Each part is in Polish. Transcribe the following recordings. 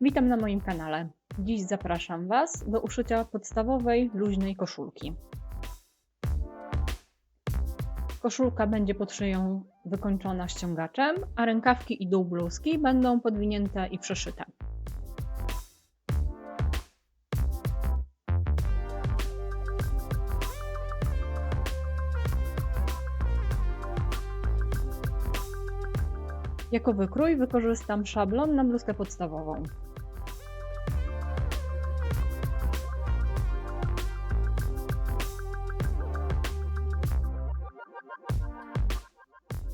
Witam na moim kanale. Dziś zapraszam Was do uszycia podstawowej, luźnej koszulki. Koszulka będzie pod szyją wykończona ściągaczem, a rękawki i dół bluzki będą podwinięte i przeszyte. Jako wykrój wykorzystam szablon na bluzkę podstawową.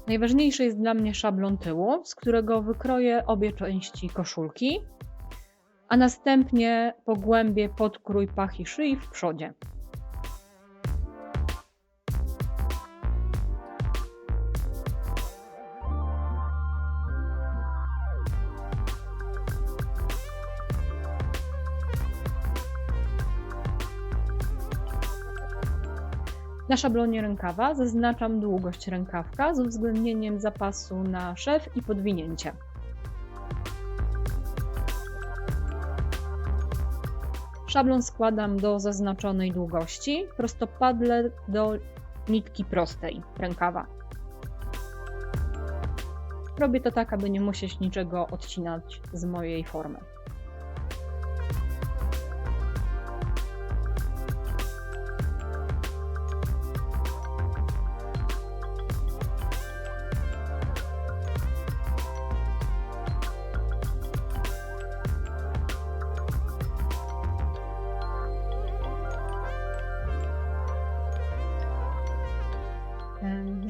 Najważniejszy jest dla mnie szablon tyłu, z którego wykroję obie części koszulki, a następnie pogłębię podkrój pach i szyi w przodzie. Na szablonie rękawa zaznaczam długość rękawka z uwzględnieniem zapasu na szef i podwinięcie. Szablon składam do zaznaczonej długości, prostopadle do nitki prostej rękawa. Robię to tak, aby nie musieć niczego odcinać z mojej formy.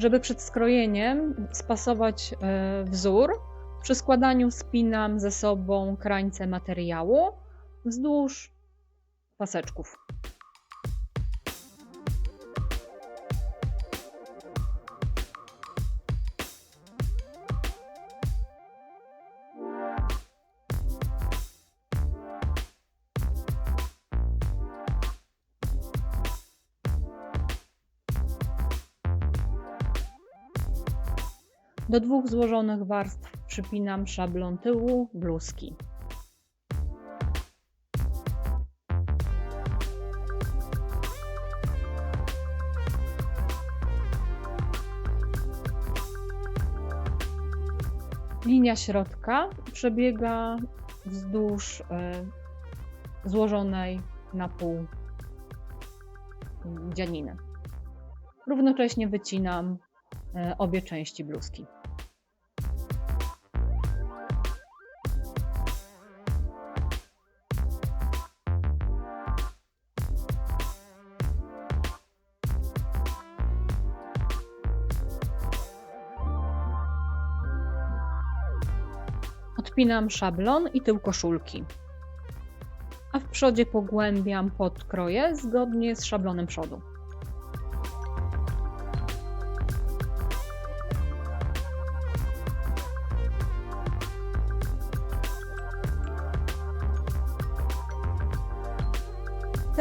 Żeby przed skrojeniem spasować e, wzór, przy składaniu spinam ze sobą krańce materiału wzdłuż paseczków. Do dwóch złożonych warstw przypinam szablon tyłu bluzki. Linia środka przebiega wzdłuż y, złożonej na pół dzianiny. Równocześnie wycinam obie części bluzki. Odpinam szablon i tył koszulki. A w przodzie pogłębiam podkroje zgodnie z szablonem przodu.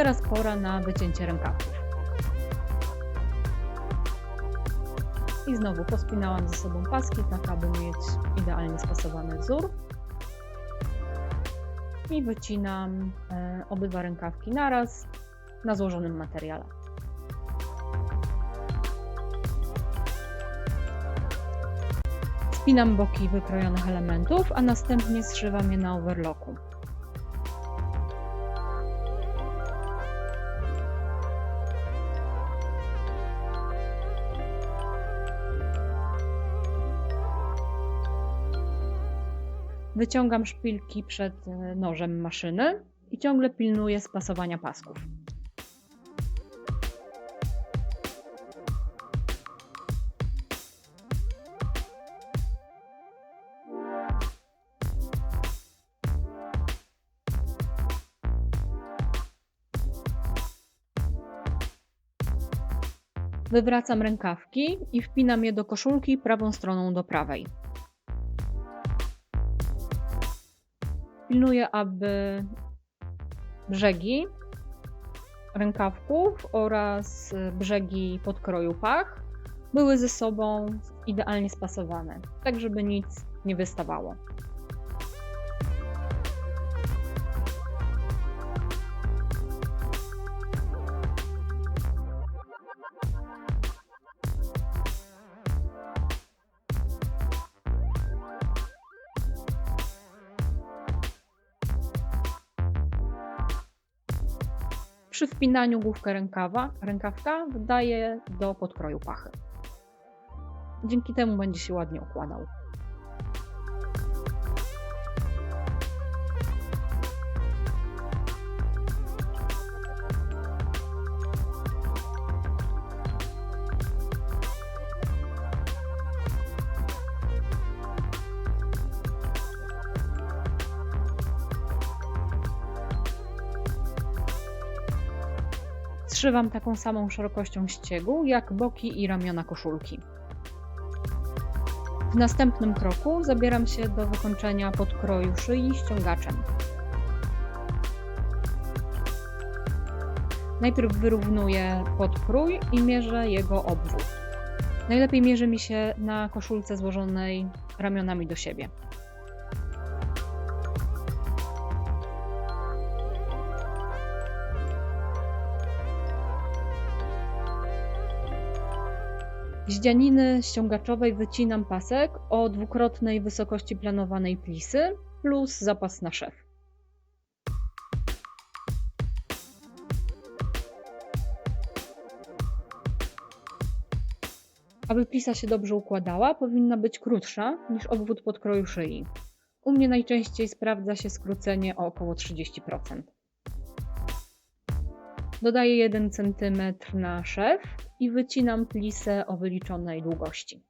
Teraz pora na wycięcie rękawów. I znowu pospinałam ze sobą paski, tak aby mieć idealnie spasowany wzór. I wycinam e, obydwa rękawki naraz na złożonym materiale. Spinam boki wykrojonych elementów, a następnie zszywam je na overlocku. Wyciągam szpilki przed e, nożem maszyny i ciągle pilnuję spasowania pasków. Wywracam rękawki i wpinam je do koszulki prawą stroną do prawej. Pilnuję, aby brzegi rękawków oraz brzegi podkroju pach były ze sobą idealnie spasowane, tak żeby nic nie wystawało. Przy wpinaniu główkę rękawa, rękawka dodaję do podkroju pachy. Dzięki temu będzie się ładnie układał. Zszywam taką samą szerokością ściegu jak boki i ramiona koszulki. W następnym kroku zabieram się do wykończenia podkroju szyi ściągaczem. Najpierw wyrównuję podkrój i mierzę jego obwód. Najlepiej mierzy mi się na koszulce złożonej ramionami do siebie. Z dzianiny ściągaczowej wycinam pasek o dwukrotnej wysokości planowanej plisy plus zapas na szef. Aby plisa się dobrze układała, powinna być krótsza niż obwód podkroju szyi. U mnie najczęściej sprawdza się skrócenie o około 30%. Dodaję 1 cm na szef i wycinam plisę o wyliczonej długości.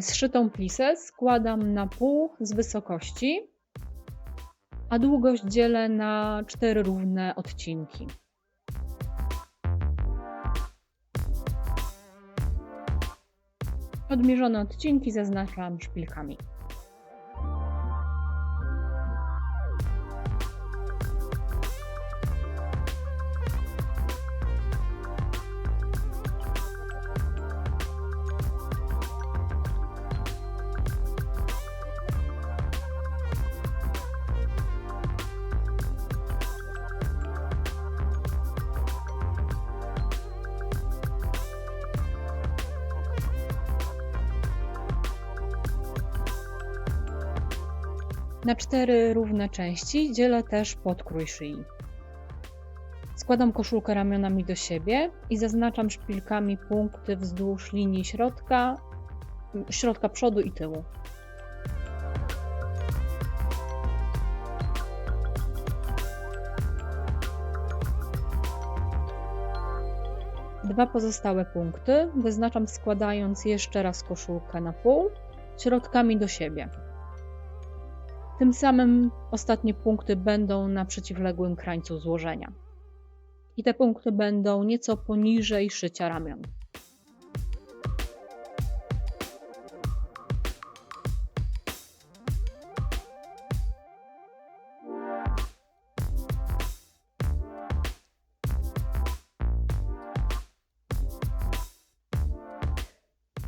Zszytą plisę składam na pół z wysokości, a długość dzielę na cztery równe odcinki. Odmierzone odcinki zaznaczam szpilkami. Na cztery równe części dzielę też podkrój szyi. Składam koszulkę ramionami do siebie i zaznaczam szpilkami punkty wzdłuż linii środka, środka przodu i tyłu. Dwa pozostałe punkty wyznaczam składając jeszcze raz koszulkę na pół, środkami do siebie. Tym samym ostatnie punkty będą na przeciwległym krańcu złożenia. I te punkty będą nieco poniżej szycia ramion.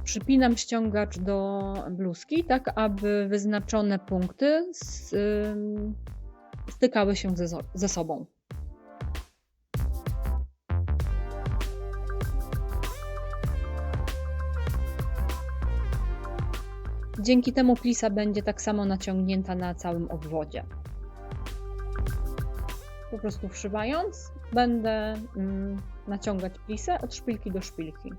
Przypinam ściągacz do bluzki, tak aby wyznaczone punkty z, y, stykały się ze, ze sobą. Dzięki temu plisa będzie tak samo naciągnięta na całym obwodzie. Po prostu wszywając, będę mm, naciągać plisę od szpilki do szpilki.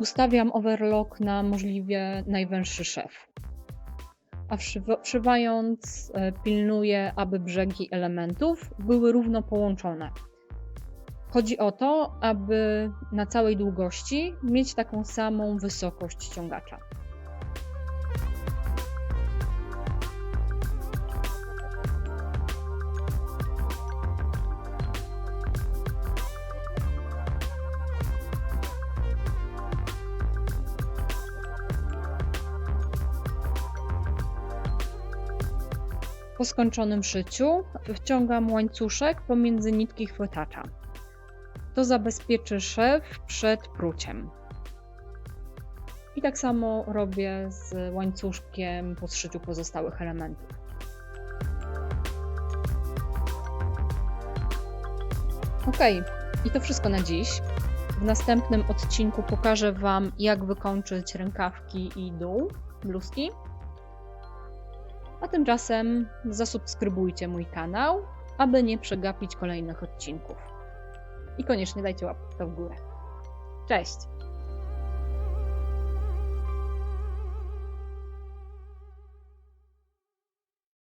Ustawiam overlock na możliwie najwęższy szef. A wszywając e, pilnuję, aby brzegi elementów były równo połączone. Chodzi o to, aby na całej długości mieć taką samą wysokość ściągacza. Po skończonym szyciu wciągam łańcuszek pomiędzy nitki chwytacza. To zabezpieczy szef przed pruciem. I tak samo robię z łańcuszkiem po zszyciu pozostałych elementów. Ok, i to wszystko na dziś. W następnym odcinku pokażę Wam, jak wykończyć rękawki i dół bluzki. A tymczasem zasubskrybujcie mój kanał, aby nie przegapić kolejnych odcinków. I koniecznie dajcie łapkę w górę. Cześć!